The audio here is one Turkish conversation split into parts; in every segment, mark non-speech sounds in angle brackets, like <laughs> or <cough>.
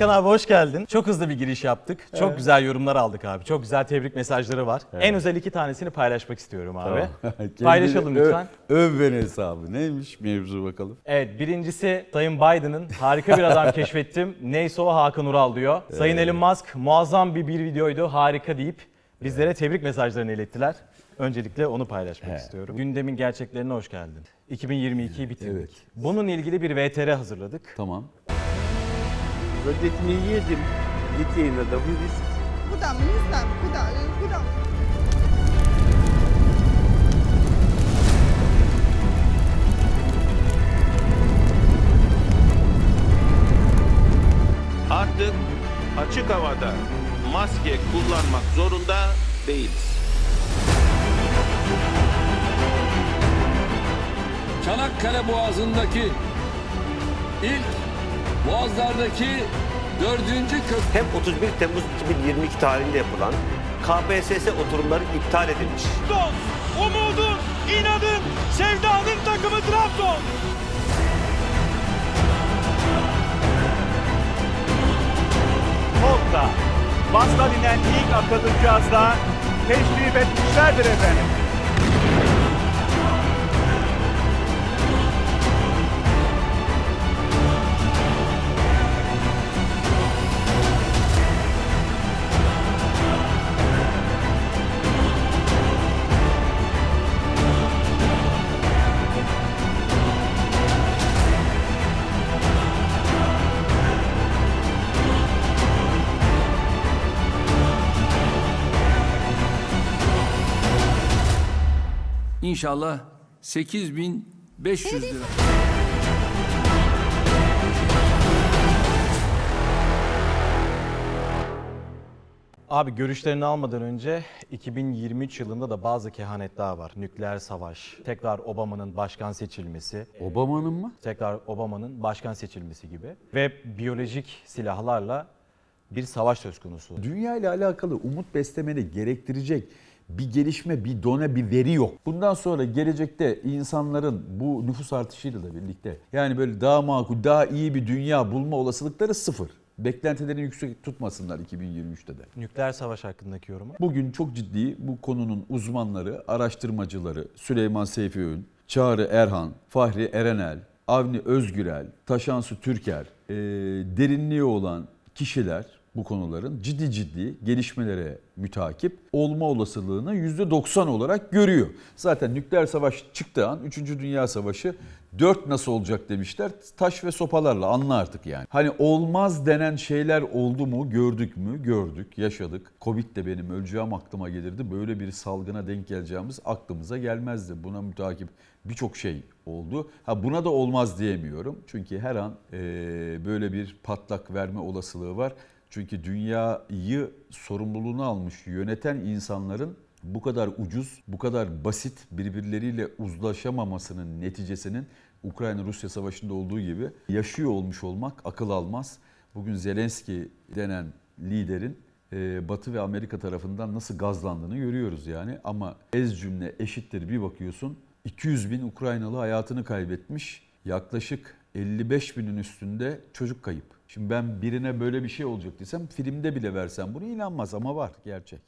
Hakan abi hoş geldin. Çok hızlı bir giriş yaptık. Çok güzel yorumlar aldık abi. Çok güzel tebrik mesajları var. En özel iki tanesini paylaşmak istiyorum abi. <laughs> Paylaşalım Kendini lütfen. Öv, öv beni hesabı. Neymiş mevzu bakalım. Evet birincisi Sayın Biden'ın harika bir adam <laughs> keşfettim. Neyse o Hakan Ural diyor. Sayın Elon Musk muazzam bir, bir videoydu harika deyip bizlere tebrik mesajlarını ilettiler. Öncelikle onu paylaşmak istiyorum. Gündemin gerçeklerine hoş geldin. 2022'yi bitirdik. Evet. Bunun ilgili bir VTR hazırladık. Tamam. За детьми едем, детей надо вывести. Куда? Мы не знаем, куда. Э, Куда? Artık açık havada maske kullanmak zorunda değiliz. Çanakkale Boğazı'ndaki ilk boğazlardaki dördüncü köprü hem 31 Temmuz 2022 tarihinde yapılan KPSS oturumları iptal edilmiş. Umudun, inadın, sevdanın takımı Trabzon. Basla dinen ilk akıllı cihazla teşrif etmişlerdir efendim. İnşallah 8500 lira. Abi görüşlerini almadan önce 2023 yılında da bazı kehanet daha var. Nükleer savaş, tekrar Obama'nın başkan seçilmesi, Obama'nın mı? tekrar Obama'nın başkan seçilmesi gibi ve biyolojik silahlarla bir savaş söz konusu. Dünya ile alakalı umut beslemeni gerektirecek bir gelişme, bir done, bir veri yok. Bundan sonra gelecekte insanların bu nüfus artışıyla da birlikte yani böyle daha makul, daha iyi bir dünya bulma olasılıkları sıfır. Beklentilerini yüksek tutmasınlar 2023'te de. Nükleer savaş hakkındaki yorumu. Bugün çok ciddi bu konunun uzmanları, araştırmacıları Süleyman Seyfi Öğün, Çağrı Erhan, Fahri Erenel, Avni Özgürel, Taşansu Türker, e, derinliği olan kişiler bu konuların ciddi ciddi gelişmelere mütakip olma olasılığını %90 olarak görüyor. Zaten nükleer savaş çıktığı an 3. Dünya Savaşı 4 nasıl olacak demişler. Taş ve sopalarla anla artık yani. Hani olmaz denen şeyler oldu mu gördük mü gördük yaşadık. Covid de benim öleceğim aklıma gelirdi. Böyle bir salgına denk geleceğimiz aklımıza gelmezdi. Buna mütakip birçok şey oldu. Ha buna da olmaz diyemiyorum. Çünkü her an eee, böyle bir patlak verme olasılığı var. Çünkü dünyayı sorumluluğunu almış yöneten insanların bu kadar ucuz, bu kadar basit birbirleriyle uzlaşamamasının neticesinin Ukrayna-Rusya savaşında olduğu gibi yaşıyor olmuş olmak akıl almaz. Bugün Zelenski denen liderin e, Batı ve Amerika tarafından nasıl gazlandığını görüyoruz yani. Ama ez cümle eşittir bir bakıyorsun 200 bin Ukraynalı hayatını kaybetmiş. Yaklaşık 55 binin üstünde çocuk kayıp. Şimdi ben birine böyle bir şey olacak desem filmde bile versem bunu inanmaz ama var gerçek.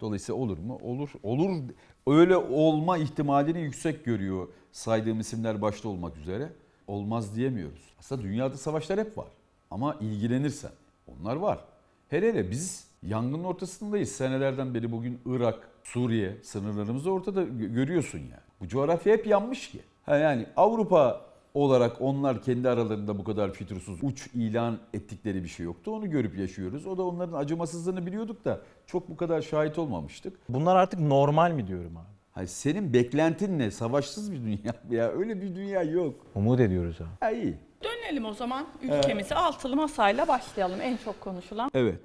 Dolayısıyla olur mu? Olur. Olur. Öyle olma ihtimalini yüksek görüyor saydığım isimler başta olmak üzere. Olmaz diyemiyoruz. Aslında dünyada savaşlar hep var. Ama ilgilenirsen onlar var. Hele hele biz yangının ortasındayız. Senelerden beri bugün Irak, Suriye sınırlarımızda ortada gö- görüyorsun yani. Bu coğrafya hep yanmış ki. Ha yani Avrupa olarak onlar kendi aralarında bu kadar fütursuz uç ilan ettikleri bir şey yoktu. Onu görüp yaşıyoruz. O da onların acımasızlığını biliyorduk da çok bu kadar şahit olmamıştık. Bunlar artık normal mi diyorum abi? Hayır, senin beklentin ne? Savaşsız bir dünya mı ya. Öyle bir dünya yok. Umut ediyoruz abi. Ha iyi. Dönelim o zaman ülkemize altılı masayla başlayalım en çok konuşulan. Evet.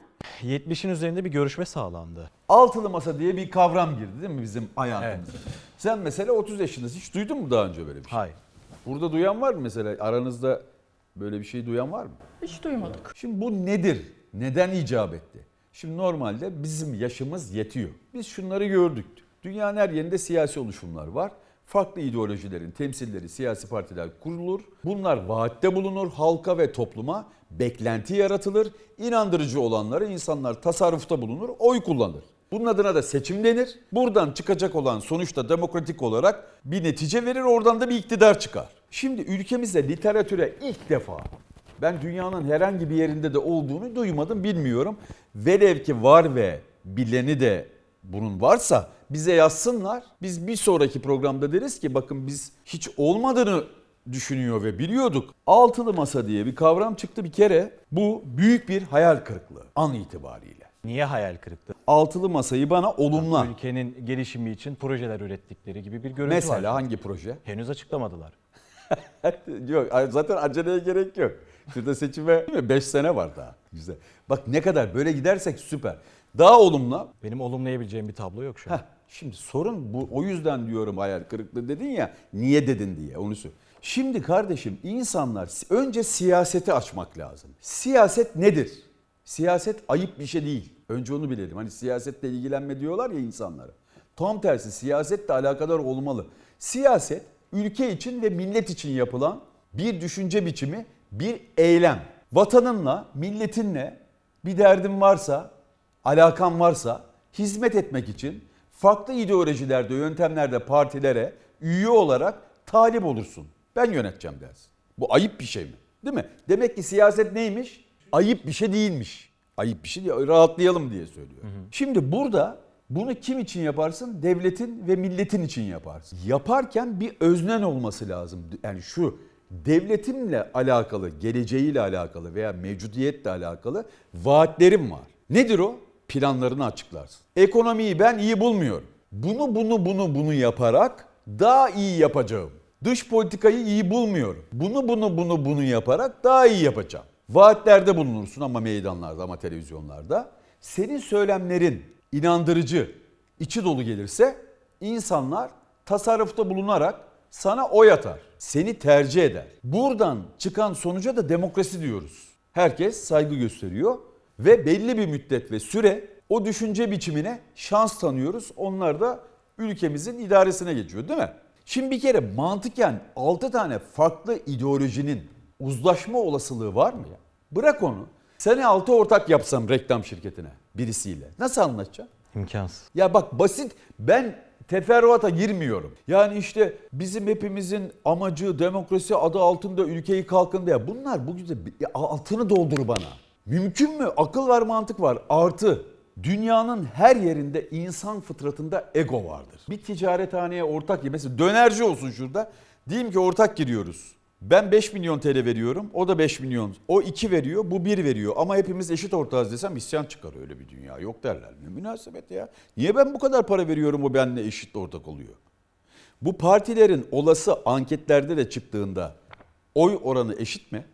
70'in üzerinde bir görüşme sağlandı. Altılı masa diye bir kavram girdi değil mi bizim hayatımıza? Sen mesela 30 yaşındasın. Hiç duydun mu daha önce böyle bir şey? Hayır. Burada duyan var mı mesela? Aranızda böyle bir şey duyan var mı? Hiç duymadık. Şimdi bu nedir? Neden icap etti? Şimdi normalde bizim yaşımız yetiyor. Biz şunları gördük. Dünyanın her yerinde siyasi oluşumlar var. Farklı ideolojilerin temsilleri siyasi partiler kurulur. Bunlar vaatte bulunur. Halka ve topluma beklenti yaratılır. İnandırıcı olanları insanlar tasarrufta bulunur. Oy kullanır. Bunun adına da seçim denir. Buradan çıkacak olan sonuçta demokratik olarak bir netice verir. Oradan da bir iktidar çıkar. Şimdi ülkemizde literatüre ilk defa ben dünyanın herhangi bir yerinde de olduğunu duymadım bilmiyorum. Velev ki var ve bileni de bunun varsa bize yazsınlar. Biz bir sonraki programda deriz ki bakın biz hiç olmadığını düşünüyor ve biliyorduk. Altılı masa diye bir kavram çıktı bir kere. Bu büyük bir hayal kırıklığı an itibariyle. Niye hayal kırıklığı? Altılı masayı bana olumla. Ülkenin gelişimi için projeler ürettikleri gibi bir görüntü Mesela var. hangi proje? Henüz açıklamadılar. <laughs> yok zaten aceleye gerek yok. Şurada seçime <laughs> 5 sene var daha. Güzel. Bak ne kadar böyle gidersek süper. Daha olumlu. Benim olumlayabileceğim bir tablo yok şu an. Heh, şimdi sorun bu. O yüzden diyorum hayal kırıklığı dedin ya. Niye dedin diye onu sor. Şimdi kardeşim insanlar önce siyaseti açmak lazım. Siyaset nedir? Siyaset ayıp bir şey değil. Önce onu bilelim. Hani siyasetle ilgilenme diyorlar ya insanlara. Tam tersi siyasetle alakadar olmalı. Siyaset ülke için ve millet için yapılan bir düşünce biçimi, bir eylem. Vatanınla, milletinle bir derdin varsa, alakan varsa hizmet etmek için farklı ideolojilerde, yöntemlerde partilere üye olarak talip olursun. Ben yöneteceğim dersin. Bu ayıp bir şey mi? Değil mi? Demek ki siyaset neymiş? Ayıp bir şey değilmiş. Ayıp bir şey değil. Rahatlayalım diye söylüyor. Şimdi burada bunu kim için yaparsın? Devletin ve milletin için yaparsın. Yaparken bir öznen olması lazım. Yani şu devletimle alakalı, geleceğiyle alakalı veya mevcudiyetle alakalı vaatlerim var. Nedir o? Planlarını açıklarsın. Ekonomiyi ben iyi bulmuyorum. Bunu bunu bunu bunu yaparak daha iyi yapacağım. Dış politikayı iyi bulmuyorum. Bunu bunu bunu bunu yaparak daha iyi yapacağım. Vaatlerde bulunursun ama meydanlarda ama televizyonlarda. Senin söylemlerin inandırıcı, içi dolu gelirse insanlar tasarrufta bulunarak sana oy atar. Seni tercih eder. Buradan çıkan sonuca da demokrasi diyoruz. Herkes saygı gösteriyor ve belli bir müddet ve süre o düşünce biçimine şans tanıyoruz. Onlar da ülkemizin idaresine geçiyor değil mi? Şimdi bir kere mantıken 6 tane farklı ideolojinin uzlaşma olasılığı var mı ya? Bırak onu. Seni 6 ortak yapsam reklam şirketine birisiyle. Nasıl anlatacaksın? İmkansız. Ya bak basit ben teferruata girmiyorum. Yani işte bizim hepimizin amacı demokrasi adı altında ülkeyi kalkındı ya. Bunlar bu güzel ya altını doldur bana. Mümkün mü? Akıl var mantık var. Artı dünyanın her yerinde insan fıtratında ego vardır. Bir ticarethaneye ortak mesela dönerci olsun şurada. Diyeyim ki ortak giriyoruz. Ben 5 milyon TL veriyorum. O da 5 milyon. O 2 veriyor. Bu 1 veriyor. Ama hepimiz eşit ortağız desem isyan çıkar öyle bir dünya. Yok derler. Ne münasebet ya. Niye ben bu kadar para veriyorum o benimle eşit ortak oluyor? Bu partilerin olası anketlerde de çıktığında oy oranı eşit mi?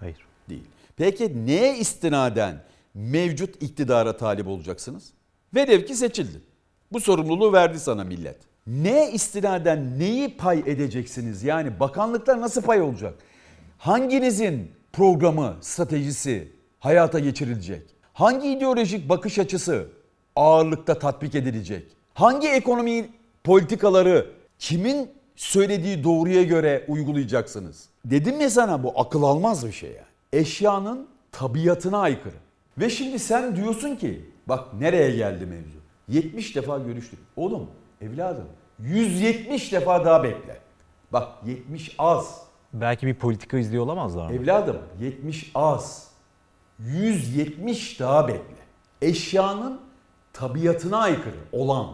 Hayır. Değil. Peki neye istinaden mevcut iktidara talip olacaksınız? Velev ki seçildin. Bu sorumluluğu verdi sana millet. Neye istinaden neyi pay edeceksiniz? Yani bakanlıklar nasıl pay olacak? Hanginizin programı, stratejisi hayata geçirilecek? Hangi ideolojik bakış açısı ağırlıkta tatbik edilecek? Hangi ekonomi politikaları kimin söylediği doğruya göre uygulayacaksınız? Dedim ya sana bu akıl almaz bir şey yani. Eşyanın tabiatına aykırı. Ve şimdi sen diyorsun ki bak nereye geldi mevzu. 70 defa görüştük. Oğlum evladım 170 defa daha bekle. Bak 70 az. Belki bir politika izliyor olamazlar mı? Evladım 70 az. 170 daha bekle. Eşyanın tabiatına aykırı olan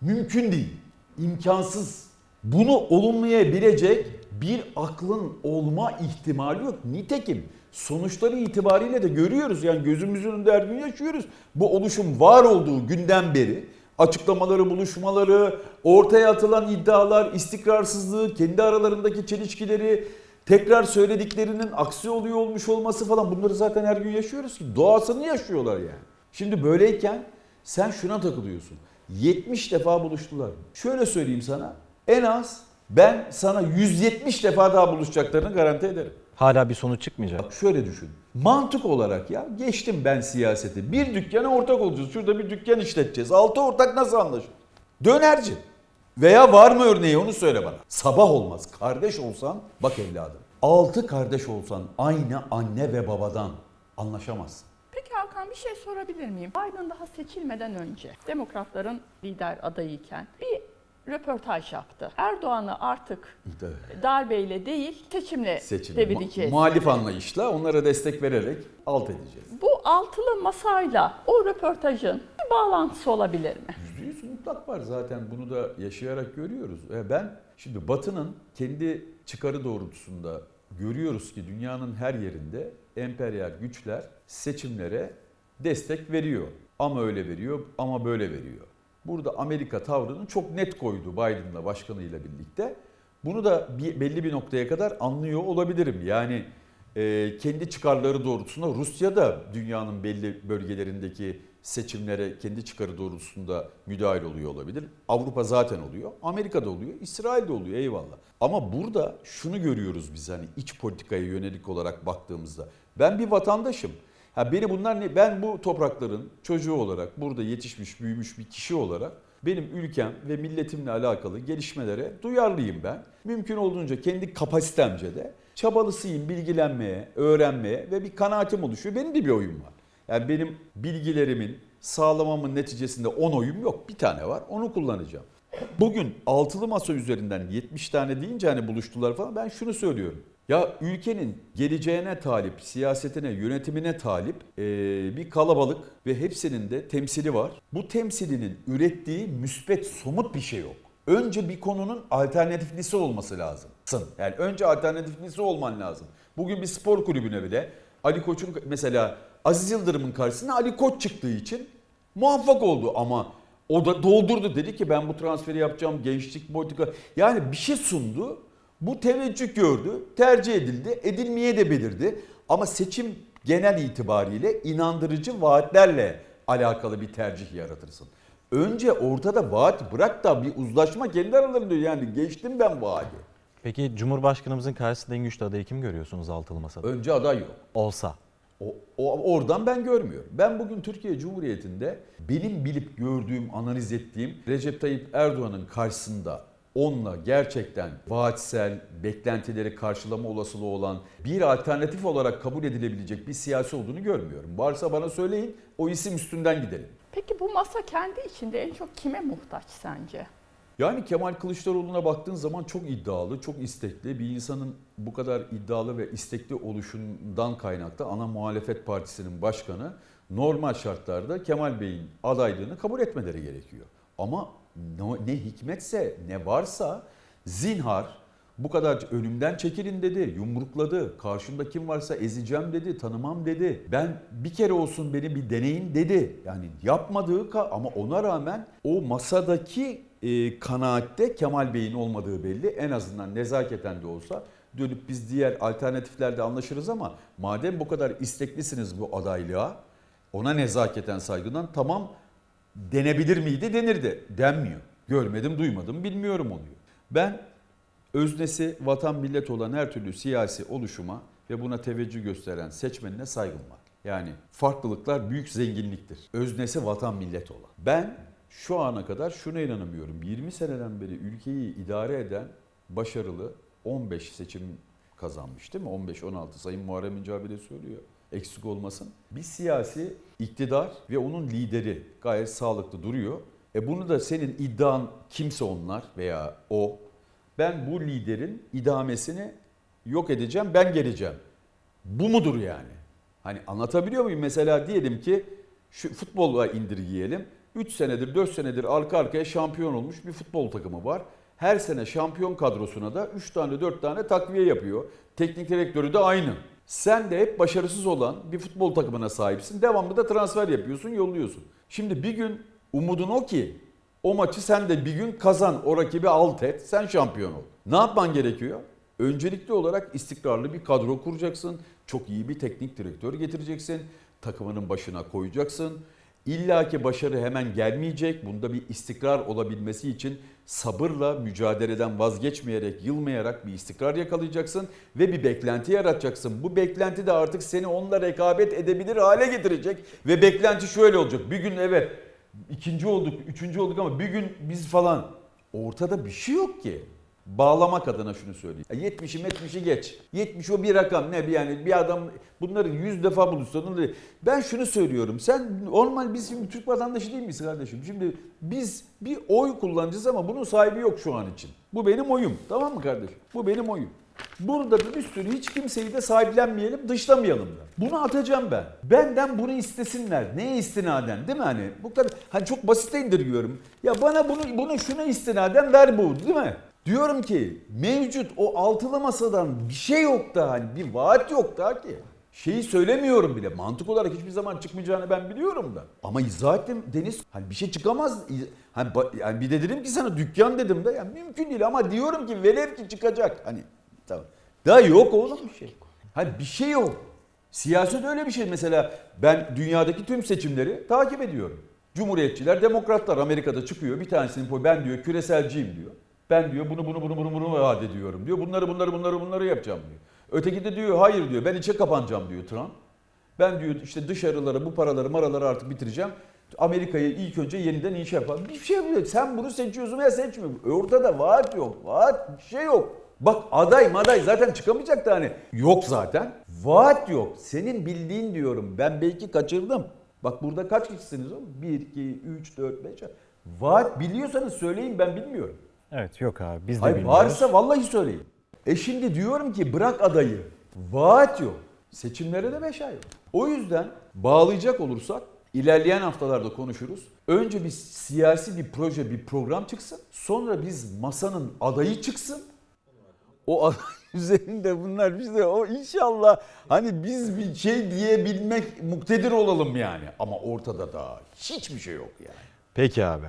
mümkün değil. imkansız. Bunu olumlayabilecek bir aklın olma ihtimali yok. Nitekim sonuçları itibariyle de görüyoruz. Yani gözümüzün önünde her gün yaşıyoruz. Bu oluşum var olduğu günden beri açıklamaları, buluşmaları, ortaya atılan iddialar, istikrarsızlığı, kendi aralarındaki çelişkileri, tekrar söylediklerinin aksi oluyor olmuş olması falan bunları zaten her gün yaşıyoruz ki doğasını yaşıyorlar yani. Şimdi böyleyken sen şuna takılıyorsun. 70 defa buluştular. Şöyle söyleyeyim sana. En az ben sana 170 defa daha buluşacaklarını garanti ederim. Hala bir sonuç çıkmayacak. Bak şöyle düşün. Mantık olarak ya geçtim ben siyaseti. Bir dükkana ortak olacağız. Şurada bir dükkan işleteceğiz. Altı ortak nasıl anlaşır? Dönerci. Veya var mı örneği onu söyle bana. Sabah olmaz. Kardeş olsan bak evladım. Altı kardeş olsan aynı anne ve babadan anlaşamazsın. Peki Hakan bir şey sorabilir miyim? Biden daha seçilmeden önce demokratların lider adayıyken bir röportaj yaptı. Erdoğan'ı artık darbeyle değil seçimle Seçim. devireceğiz. Ma- muhalif anlayışla onlara destek vererek alt edeceğiz. Bu altılı masayla o röportajın bir bağlantısı olabilir mi? Yüzde yüz mutlak var zaten bunu da yaşayarak görüyoruz. E ben şimdi Batı'nın kendi çıkarı doğrultusunda görüyoruz ki dünyanın her yerinde emperyal güçler seçimlere destek veriyor. Ama öyle veriyor ama böyle veriyor. Burada Amerika tavrını çok net koydu Biden'la başkanıyla birlikte. Bunu da bir, belli bir noktaya kadar anlıyor olabilirim. Yani e, kendi çıkarları doğrultusunda Rusya da dünyanın belli bölgelerindeki seçimlere kendi çıkarı doğrultusunda müdahil oluyor olabilir. Avrupa zaten oluyor. Amerika'da oluyor. İsrail'de oluyor eyvallah. Ama burada şunu görüyoruz biz hani iç politikaya yönelik olarak baktığımızda. Ben bir vatandaşım. Ha beni bunlar ne? Ben bu toprakların çocuğu olarak burada yetişmiş, büyümüş bir kişi olarak benim ülkem ve milletimle alakalı gelişmelere duyarlıyım ben. Mümkün olduğunca kendi kapasitemce de çabalısıyım bilgilenmeye, öğrenmeye ve bir kanaatim oluşuyor. Benim de bir oyun var. Yani benim bilgilerimin, sağlamamın neticesinde 10 oyum yok. Bir tane var. Onu kullanacağım. Bugün altılı masa üzerinden 70 tane deyince hani buluştular falan ben şunu söylüyorum. Ya ülkenin geleceğine talip, siyasetine, yönetimine talip eee, bir kalabalık ve hepsinin de temsili var. Bu temsilinin ürettiği müspet, somut bir şey yok. Önce bir konunun alternatiflisi olması lazım. Yani önce alternatiflisi olman lazım. Bugün bir spor kulübüne bile Ali Koç'un mesela Aziz Yıldırım'ın karşısına Ali Koç çıktığı için muvaffak oldu ama o da doldurdu dedi ki ben bu transferi yapacağım gençlik politika yani bir şey sundu bu teveccüh gördü tercih edildi edilmeye de belirdi ama seçim genel itibariyle inandırıcı vaatlerle alakalı bir tercih yaratırsın. Önce ortada vaat bırak da bir uzlaşma kendi aralarında yani geçtim ben vaadi. Peki Cumhurbaşkanımızın karşısında en güçlü adayı kim görüyorsunuz altılı masada? Önce aday yok. Olsa. O, o- oradan ben görmüyorum. Ben bugün Türkiye Cumhuriyeti'nde benim bilip gördüğüm, analiz ettiğim Recep Tayyip Erdoğan'ın karşısında onunla gerçekten vaatsel, beklentileri karşılama olasılığı olan bir alternatif olarak kabul edilebilecek bir siyasi olduğunu görmüyorum. Varsa bana söyleyin, o isim üstünden gidelim. Peki bu masa kendi içinde en çok kime muhtaç sence? Yani Kemal Kılıçdaroğlu'na baktığın zaman çok iddialı, çok istekli. Bir insanın bu kadar iddialı ve istekli oluşundan kaynaklı ana muhalefet partisinin başkanı normal şartlarda Kemal Bey'in adaylığını kabul etmeleri gerekiyor. Ama ne, hikmetse ne varsa zinhar bu kadar önümden çekilin dedi, yumrukladı. Karşımda kim varsa ezeceğim dedi, tanımam dedi. Ben bir kere olsun beni bir deneyin dedi. Yani yapmadığı ama ona rağmen o masadaki e, kanaatte Kemal Bey'in olmadığı belli. En azından nezaketen de olsa dönüp biz diğer alternatiflerde anlaşırız ama madem bu kadar isteklisiniz bu adaylığa ona nezaketen saygıdan tamam denebilir miydi denirdi. Denmiyor. Görmedim duymadım bilmiyorum oluyor. Ben öznesi vatan millet olan her türlü siyasi oluşuma ve buna teveccüh gösteren seçmenine saygım var. Yani farklılıklar büyük zenginliktir. Öznesi vatan millet olan. Ben şu ana kadar şuna inanamıyorum. 20 seneden beri ülkeyi idare eden başarılı 15 seçim kazanmış değil mi? 15-16 Sayın Muharrem İnce söylüyor. Eksik olmasın. Bir siyasi iktidar ve onun lideri gayet sağlıklı duruyor. E bunu da senin iddian kimse onlar veya o. Ben bu liderin idamesini yok edeceğim, ben geleceğim. Bu mudur yani? Hani anlatabiliyor muyum? Mesela diyelim ki şu futbola indirgeyelim. 3 senedir 4 senedir arka arkaya şampiyon olmuş bir futbol takımı var. Her sene şampiyon kadrosuna da 3 tane 4 tane takviye yapıyor. Teknik direktörü de aynı. Sen de hep başarısız olan bir futbol takımına sahipsin. Devamlı da transfer yapıyorsun, yolluyorsun. Şimdi bir gün umudun o ki o maçı sen de bir gün kazan, o rakibi alt et, sen şampiyon ol. Ne yapman gerekiyor? Öncelikli olarak istikrarlı bir kadro kuracaksın. Çok iyi bir teknik direktör getireceksin. Takımının başına koyacaksın. İlla ki başarı hemen gelmeyecek. Bunda bir istikrar olabilmesi için sabırla mücadeleden vazgeçmeyerek, yılmayarak bir istikrar yakalayacaksın ve bir beklenti yaratacaksın. Bu beklenti de artık seni onunla rekabet edebilir hale getirecek ve beklenti şöyle olacak. Bir gün evet ikinci olduk, üçüncü olduk ama bir gün biz falan Ortada bir şey yok ki. Bağlamak adına şunu söyleyeyim. Ya 70'i 70'i geç. 70 o bir rakam ne bir yani bir adam bunları 100 defa bulursan ben şunu söylüyorum. Sen normal biz şimdi Türk vatandaşı değil miyiz kardeşim? Şimdi biz bir oy kullanacağız ama bunun sahibi yok şu an için. Bu benim oyum. Tamam mı kardeşim? Bu benim oyum. Burada da bir sürü hiç kimseyi de sahiplenmeyelim, dışlamayalım da. Bunu atacağım ben. Benden bunu istesinler. Neye istinaden değil mi hani? Bu kadar hani çok basite indiriyorum. Ya bana bunu bunu şuna istinaden ver bu değil mi? Diyorum ki mevcut o altılı masadan bir şey yok da hani bir vaat yok da ki. Şeyi söylemiyorum bile. Mantık olarak hiçbir zaman çıkmayacağını ben biliyorum da. Ama izah ettim Deniz. Hani bir şey çıkamaz. Hani yani bir de dedim ki sana dükkan dedim de yani mümkün değil ama diyorum ki velev ki çıkacak. Hani tamam. Daha yok oğlum bir şey. Hani bir şey yok. Siyaset öyle bir şey mesela. Ben dünyadaki tüm seçimleri takip ediyorum. Cumhuriyetçiler, demokratlar Amerika'da çıkıyor. Bir tanesinin ben diyor küreselciyim diyor. Ben diyor bunu bunu bunu bunu bunu vaat ediyorum diyor. Bunları bunları bunları bunları yapacağım diyor. Öteki de diyor hayır diyor ben içe kapanacağım diyor Trump. Ben diyor işte dışarılara bu paraları maraları artık bitireceğim. Amerika'yı ilk önce yeniden inşa yapalım. Bir şey yok. Sen bunu seçiyorsun veya seçmiyorsun. Ortada vaat yok. Vaat bir şey yok. Bak aday maday zaten çıkamayacak da hani. Yok zaten. Vaat yok. Senin bildiğin diyorum. Ben belki kaçırdım. Bak burada kaç kişisiniz oğlum? 1, 2, 3, 4, 5. Vaat biliyorsanız söyleyin ben bilmiyorum. Evet yok abi biz de Hayır bilmiyoruz. varsa vallahi söyleyin. E şimdi diyorum ki bırak adayı. Vaat yok. Seçimlere de 5 ay yok. O yüzden bağlayacak olursak ilerleyen haftalarda konuşuruz. Önce bir siyasi bir proje, bir program çıksın. Sonra biz masanın adayı çıksın. O aday <laughs> üzerinde bunlar biz de o inşallah hani biz bir şey diyebilmek muktedir olalım yani. Ama ortada da hiçbir şey yok yani. Peki abi.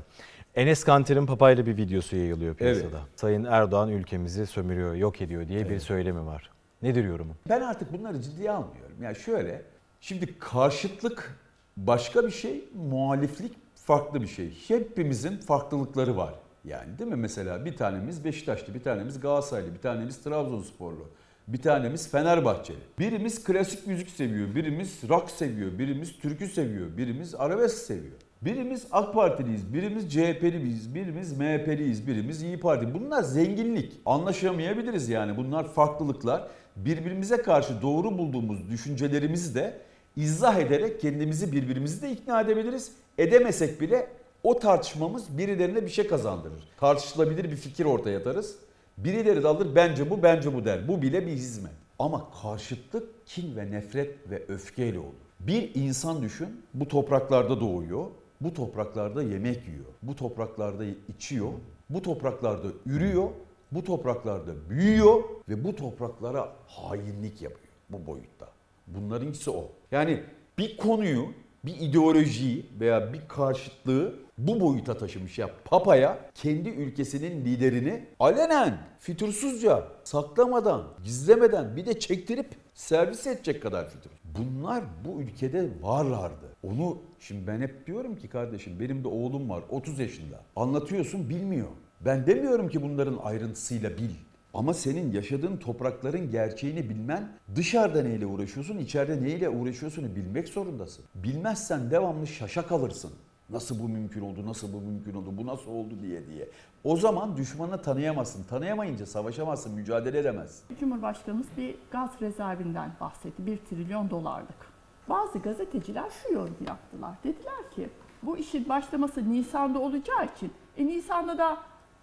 Enes Kanter'in papayla bir videosu yayılıyor piyasada. Evet. Sayın Erdoğan ülkemizi sömürüyor, yok ediyor diye bir söylemi var. Nedir yorumun? Ben artık bunları ciddiye almıyorum. Yani şöyle, şimdi karşıtlık başka bir şey, muhaliflik farklı bir şey. Hepimizin farklılıkları var. Yani değil mi? Mesela bir tanemiz Beşiktaşlı, bir tanemiz Galatasaraylı, bir tanemiz Trabzonsporlu, bir tanemiz Fenerbahçeli. Birimiz klasik müzik seviyor, birimiz rock seviyor, birimiz türkü seviyor, birimiz arabesk seviyor. Birimiz AK Partiliyiz, birimiz CHP'liyiz, birimiz MHP'liyiz, birimiz İyi Parti. Bunlar zenginlik. Anlaşamayabiliriz yani. Bunlar farklılıklar. Birbirimize karşı doğru bulduğumuz düşüncelerimizi de izah ederek kendimizi birbirimizi de ikna edebiliriz. Edemesek bile o tartışmamız birilerine bir şey kazandırır. Tartışılabilir bir fikir ortaya atarız. Birileri de alır bence bu bence bu der. Bu bile bir hizmet. Ama karşıtlık kin ve nefret ve öfkeyle olur. Bir insan düşün bu topraklarda doğuyor. Bu topraklarda yemek yiyor. Bu topraklarda içiyor. Bu topraklarda ürüyor. Bu topraklarda büyüyor ve bu topraklara hainlik yapıyor bu boyutta. Bunlarınkisi o. Yani bir konuyu, bir ideolojiyi veya bir karşıtlığı bu boyuta taşımış ya papaya kendi ülkesinin liderini alenen, fütursuzca, saklamadan, gizlemeden bir de çektirip servis edecek kadar fütur. Bunlar bu ülkede varlardı. Onu şimdi ben hep diyorum ki kardeşim benim de oğlum var 30 yaşında. Anlatıyorsun bilmiyor. Ben demiyorum ki bunların ayrıntısıyla bil. Ama senin yaşadığın toprakların gerçeğini bilmen, dışarıda neyle uğraşıyorsun, içeride neyle uğraşıyorsunu bilmek zorundasın. Bilmezsen devamlı şaşa kalırsın. Nasıl bu mümkün oldu, nasıl bu mümkün oldu, bu nasıl oldu diye diye. O zaman düşmanı tanıyamazsın. Tanıyamayınca savaşamazsın, mücadele edemezsin. Cumhurbaşkanımız bir gaz rezervinden bahsetti. 1 trilyon dolarlık. Bazı gazeteciler şu yorum yaptılar. Dediler ki bu işin başlaması Nisan'da olacağı için e, Nisan'da da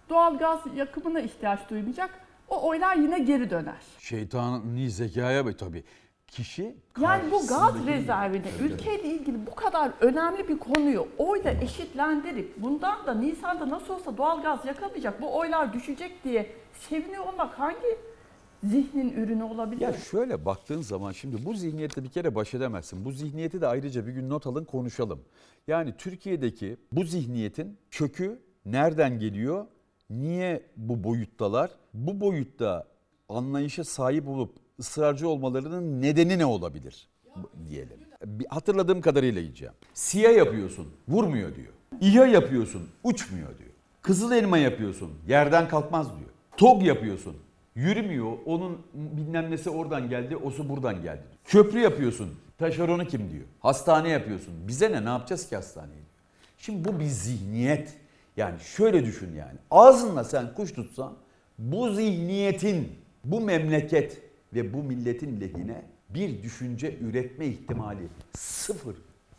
doğal gaz yakımına ihtiyaç duymayacak. O oylar yine geri döner. Şeytani zekaya be tabii. Kişi Yani bu gaz rezervini ülkeyle ilgili bu kadar önemli bir konuyu oyla eşitlendirip bundan da Nisan'da nasıl olsa doğal gaz yakamayacak, bu oylar düşecek diye seviniyor olmak hangi zihnin ürünü olabilir? Ya şöyle baktığın zaman şimdi bu zihniyetle bir kere baş edemezsin. Bu zihniyeti de ayrıca bir gün not alın konuşalım. Yani Türkiye'deki bu zihniyetin kökü nereden geliyor? Niye bu boyuttalar? Bu boyutta anlayışa sahip olup ısrarcı olmalarının nedeni ne olabilir? Diyelim. Hatırladığım kadarıyla yiyeceğim. Siyah yapıyorsun, vurmuyor diyor. İHA yapıyorsun, uçmuyor diyor. Kızıl elma yapıyorsun, yerden kalkmaz diyor. TOG yapıyorsun, Yürümüyor. Onun bilmem nesi oradan geldi, osu buradan geldi. Köprü yapıyorsun. Taşeronu kim diyor. Hastane yapıyorsun. Bize ne? Ne yapacağız ki hastaneyi? Şimdi bu bir zihniyet. Yani şöyle düşün yani. Ağzınla sen kuş tutsan bu zihniyetin, bu memleket ve bu milletin lehine bir düşünce üretme ihtimali sıfır.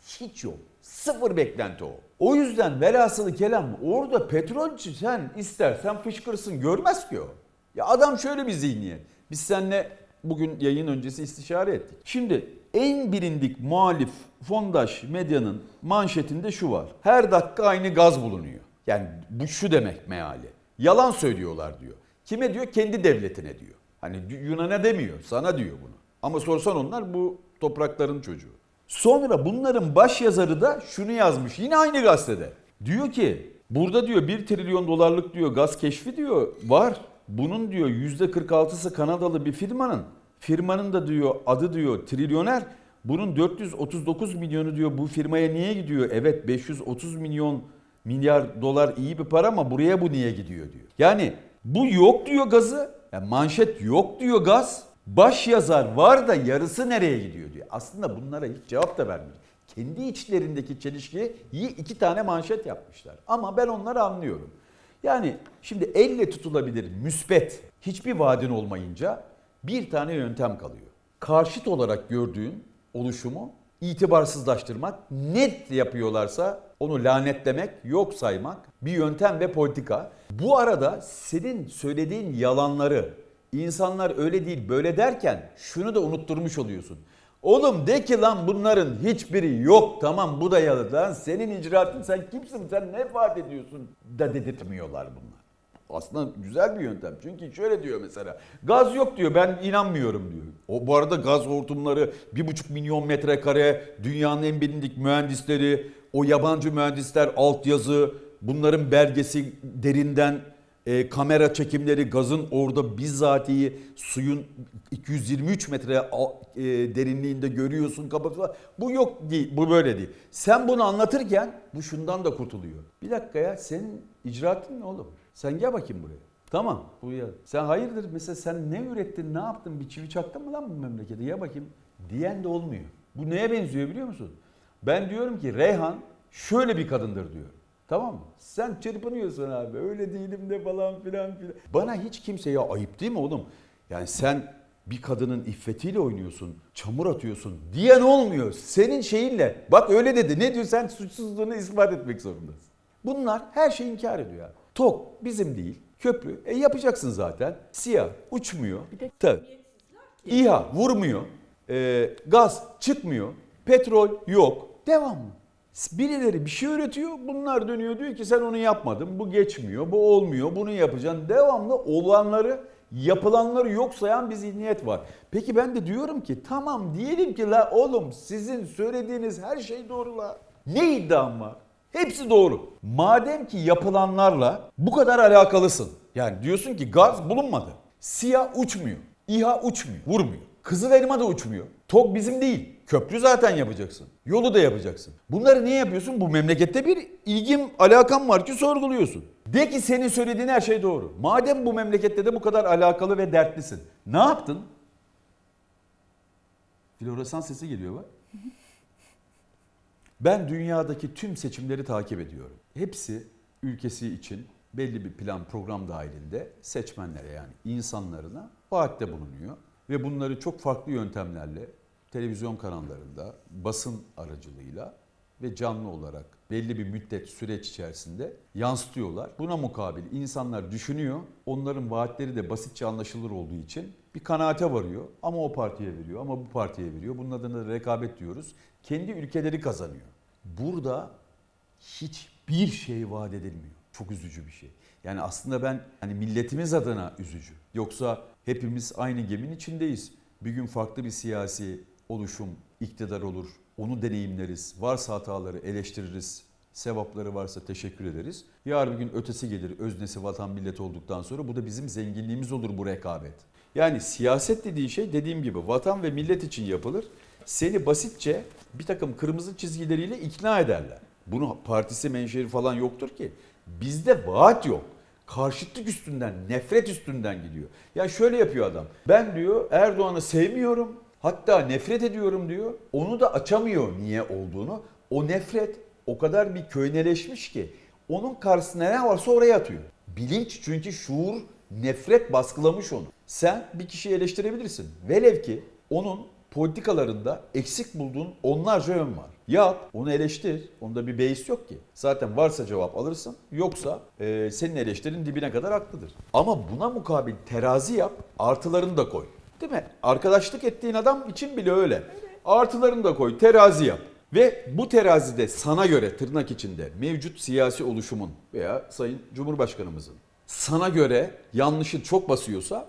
Hiç yok. Sıfır beklenti o. O yüzden velhasılı kelam orada petrolcü sen istersen fışkırsın görmez ki o. Ya adam şöyle bir zihniyet. Biz seninle bugün yayın öncesi istişare ettik. Şimdi en bilindik muhalif fondaş medyanın manşetinde şu var. Her dakika aynı gaz bulunuyor. Yani bu şu demek meali. Yalan söylüyorlar diyor. Kime diyor? Kendi devletine diyor. Hani Yunan'a demiyor, sana diyor bunu. Ama sorsan onlar bu toprakların çocuğu. Sonra bunların baş yazarı da şunu yazmış yine aynı gazetede. Diyor ki burada diyor 1 trilyon dolarlık diyor gaz keşfi diyor var. Bunun diyor %46'sı Kanadalı bir firmanın. Firmanın da diyor adı diyor trilyoner. Bunun 439 milyonu diyor bu firmaya niye gidiyor? Evet 530 milyon milyar dolar iyi bir para ama buraya bu niye gidiyor diyor. Yani bu yok diyor gazı. Yani manşet yok diyor gaz. Baş yazar var da yarısı nereye gidiyor diyor. Aslında bunlara hiç cevap da vermiyor. Kendi içlerindeki çelişkiyi iki tane manşet yapmışlar. Ama ben onları anlıyorum. Yani şimdi elle tutulabilir müspet hiçbir vaadin olmayınca bir tane yöntem kalıyor. Karşıt olarak gördüğün oluşumu itibarsızlaştırmak, net yapıyorlarsa onu lanetlemek, yok saymak bir yöntem ve politika. Bu arada senin söylediğin yalanları insanlar öyle değil böyle derken şunu da unutturmuş oluyorsun. Oğlum de ki lan bunların hiçbiri yok tamam bu da yalan. Lan senin icraatın sen kimsin sen ne vaat ediyorsun da dedirtmiyorlar bunlar. Aslında güzel bir yöntem. Çünkü şöyle diyor mesela. Gaz yok diyor ben inanmıyorum diyor. O bu arada gaz hortumları bir buçuk milyon metrekare dünyanın en bilindik mühendisleri o yabancı mühendisler altyazı bunların belgesi derinden e, kamera çekimleri gazın orada bizzatihi suyun 223 metre e, derinliğinde görüyorsun kapatı Bu yok değil, bu böyle değil. Sen bunu anlatırken bu şundan da kurtuluyor. Bir dakika ya senin icraatın ne oğlum? Sen gel bakayım buraya. Tamam buraya. Sen hayırdır mesela sen ne ürettin ne yaptın bir çivi çaktın mı lan bu memlekete ya bakayım. Diyen de olmuyor. Bu neye benziyor biliyor musun? Ben diyorum ki Reyhan şöyle bir kadındır diyor. Tamam mı? Sen çırpınıyorsun abi. Öyle değilim de falan filan filan. Bana hiç kimse ya ayıp değil mi oğlum? Yani sen bir kadının iffetiyle oynuyorsun, çamur atıyorsun diyen olmuyor. Senin şeyinle. Bak öyle dedi. Ne diyor? Sen suçsuzluğunu ispat etmek zorundasın. Bunlar her şeyi inkar ediyor ya. Tok bizim değil. Köprü. E yapacaksın zaten. Siyah uçmuyor. Tabii. İHA vurmuyor. E, gaz çıkmıyor. Petrol yok. Devamlı. Birileri bir şey üretiyor. Bunlar dönüyor diyor ki sen onu yapmadın. Bu geçmiyor. Bu olmuyor. Bunu yapacaksın. Devamlı olanları yapılanları yok sayan bir zihniyet var. Peki ben de diyorum ki tamam diyelim ki la oğlum sizin söylediğiniz her şey doğru la. Ne iddiam var? Hepsi doğru. Madem ki yapılanlarla bu kadar alakalısın. Yani diyorsun ki gaz bulunmadı. Siyah uçmuyor. İHA uçmuyor. Vurmuyor. Kızıl elma da uçmuyor. TOG bizim değil. Köprü zaten yapacaksın. Yolu da yapacaksın. Bunları niye yapıyorsun? Bu memlekette bir ilgim, alakam var ki sorguluyorsun. De ki senin söylediğin her şey doğru. Madem bu memlekette de bu kadar alakalı ve dertlisin. Ne yaptın? Floresan sesi geliyor bak. <laughs> Ben dünyadaki tüm seçimleri takip ediyorum. Hepsi ülkesi için belli bir plan program dahilinde seçmenlere yani insanlarına vaatte bulunuyor. Ve bunları çok farklı yöntemlerle televizyon kanallarında, basın aracılığıyla ve canlı olarak belli bir müddet süreç içerisinde yansıtıyorlar. Buna mukabil insanlar düşünüyor. Onların vaatleri de basitçe anlaşılır olduğu için bir kanaate varıyor. Ama o partiye veriyor, ama bu partiye veriyor. Bunun adına da rekabet diyoruz. Kendi ülkeleri kazanıyor. Burada hiçbir şey vaat edilmiyor. Çok üzücü bir şey. Yani aslında ben hani milletimiz adına üzücü. Yoksa hepimiz aynı geminin içindeyiz. Bir gün farklı bir siyasi oluşum iktidar olur. Onu deneyimleriz. Varsa hataları eleştiririz. Sevapları varsa teşekkür ederiz. Yarın bir gün ötesi gelir. Öznesi vatan millet olduktan sonra bu da bizim zenginliğimiz olur bu rekabet. Yani siyaset dediği şey dediğim gibi vatan ve millet için yapılır. Seni basitçe bir takım kırmızı çizgileriyle ikna ederler. Bunu partisi menşeri falan yoktur ki. Bizde vaat yok. Karşıtlık üstünden, nefret üstünden gidiyor. Ya şöyle yapıyor adam. Ben diyor Erdoğan'ı sevmiyorum. Hatta nefret ediyorum diyor. Onu da açamıyor niye olduğunu. O nefret o kadar bir köyneleşmiş ki Onun karşısına ne varsa oraya atıyor. Bilinç çünkü şuur, nefret baskılamış onu. Sen bir kişiyi eleştirebilirsin. Velev ki onun politikalarında eksik bulduğun onlarca yön var. Yap, onu eleştir. Onda bir beis yok ki. Zaten varsa cevap alırsın, yoksa e, senin eleştirin dibine kadar haklıdır. Ama buna mukabil terazi yap, artılarını da koy. Değil mi? Arkadaşlık ettiğin adam için bile öyle. Artılarını da koy, terazi yap. Ve bu terazide sana göre tırnak içinde mevcut siyasi oluşumun veya Sayın Cumhurbaşkanımızın sana göre yanlışı çok basıyorsa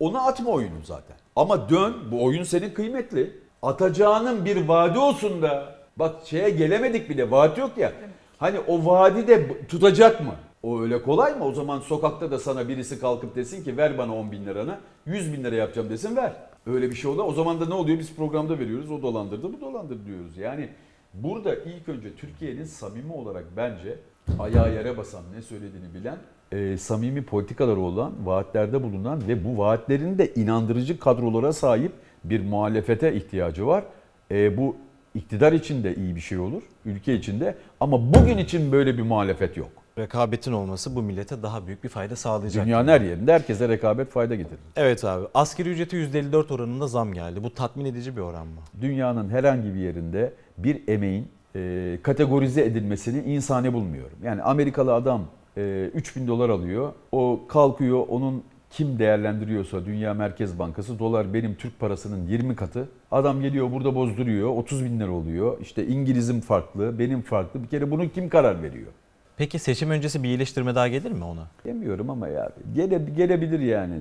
ona atma oyunu zaten. Ama dön bu oyun senin kıymetli. Atacağının bir vaadi olsun da bak şeye gelemedik bile vaat yok ya. Hani o vaadi de b- tutacak mı? O öyle kolay mı? O zaman sokakta da sana birisi kalkıp desin ki ver bana 10 bin liranı 100 bin lira yapacağım desin ver. Öyle bir şey olur. O zaman da ne oluyor? Biz programda veriyoruz. O dolandırdı bu dolandırdı diyoruz. Yani burada ilk önce Türkiye'nin samimi olarak bence ayağı yere basan ne söylediğini bilen e, samimi politikaları olan, vaatlerde bulunan ve bu vaatlerin de inandırıcı kadrolara sahip bir muhalefete ihtiyacı var. E, bu iktidar için de iyi bir şey olur, ülke için de ama bugün için böyle bir muhalefet yok. Rekabetin olması bu millete daha büyük bir fayda sağlayacak. Dünyanın her yerinde herkese rekabet fayda getirir. Evet abi. Asgari ücreti %54 oranında zam geldi. Bu tatmin edici bir oran mı? Dünyanın herhangi bir yerinde bir emeğin e, kategorize edilmesini insani bulmuyorum. Yani Amerikalı adam e, 3000 dolar alıyor. O kalkıyor onun kim değerlendiriyorsa Dünya Merkez Bankası dolar benim Türk parasının 20 katı. Adam geliyor burada bozduruyor 30 bin lira oluyor. İşte İngilizim farklı benim farklı. Bir kere bunu kim karar veriyor? Peki seçim öncesi bir iyileştirme daha gelir mi ona? Demiyorum ama ya gele, gelebilir yani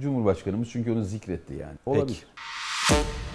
Cumhurbaşkanımız çünkü onu zikretti yani. Olabilir. Peki.